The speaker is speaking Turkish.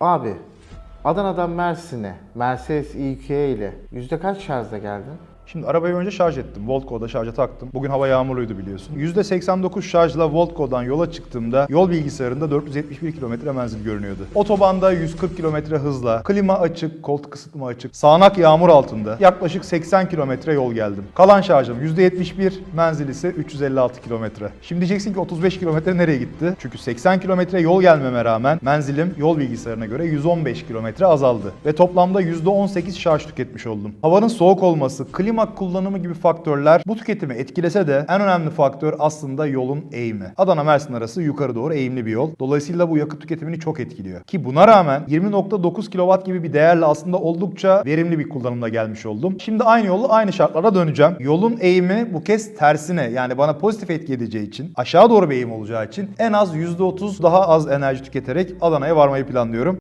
Abi Adana'dan Mersin'e Mercedes EQE ile yüzde kaç şarjda geldin? Şimdi arabayı önce şarj ettim. Voltco'da şarja taktım. Bugün hava yağmurluydu biliyorsun. %89 şarjla Voltco'dan yola çıktığımda yol bilgisayarında 471 kilometre menzil görünüyordu. Otobanda 140 kilometre hızla, klima açık, koltuk ısıtma açık, sağanak yağmur altında yaklaşık 80 kilometre yol geldim. Kalan şarjım %71, menzil ise 356 kilometre. Şimdi diyeceksin ki 35 kilometre nereye gitti? Çünkü 80 kilometre yol gelmeme rağmen menzilim yol bilgisayarına göre 115 kilometre azaldı. Ve toplamda %18 şarj tüketmiş oldum. Havanın soğuk olması, klima kullanımı gibi faktörler bu tüketimi etkilese de en önemli faktör aslında yolun eğimi. Adana Mersin arası yukarı doğru eğimli bir yol. Dolayısıyla bu yakıt tüketimini çok etkiliyor. Ki buna rağmen 20.9 kW gibi bir değerle aslında oldukça verimli bir kullanımda gelmiş oldum. Şimdi aynı yolu aynı şartlara döneceğim. Yolun eğimi bu kez tersine yani bana pozitif etki edeceği için aşağı doğru bir eğim olacağı için en az %30 daha az enerji tüketerek Adana'ya varmayı planlıyorum.